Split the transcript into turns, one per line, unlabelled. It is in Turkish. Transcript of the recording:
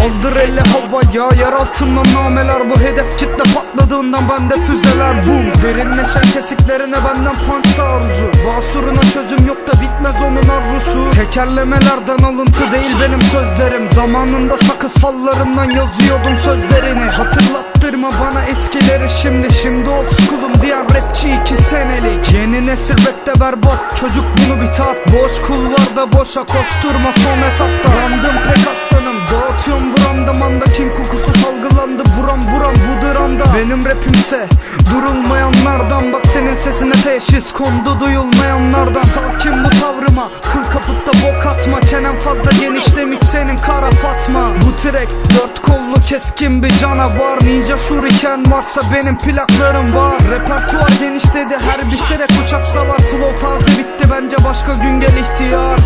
Kaldır elle havaya yer altından nameler. Bu hedef kitle patladığından bende füzeler Bum derinleşen kesiklerine benden punch taarruzu Basuruna çözüm yok da bitmez onun arzusu. Tekerlemelerden alıntı değil benim sözlerim. Zamanında sakız fallarından yazıyordum sözlerini. Hatırlattırma bana eskileri şimdi. Şimdi old school'um diyen rapçi iki senelik. Yeni nesil rapte berbat. Çocuk bunu bir tat. Boş kulvarda boşa koşturma son etapta. Dağıtıyorum manda King kokusu salgılandı buram buram bu dramda Benim rapimse durulmayanlardan Bak senin sesine teşhis kondu duyulmayanlardan. Sakin bu tavrıma kıl kaputta bok atma. Çenen fazla genişlemiş senin kara fatma. Bu trek dört kollu keskin bir canavar. Ninja şuriken varsa benim plaklarım var. Repertuar genişledi her bitirek uçak savar. Flow taze bitti bence başka gün gel ihtiyar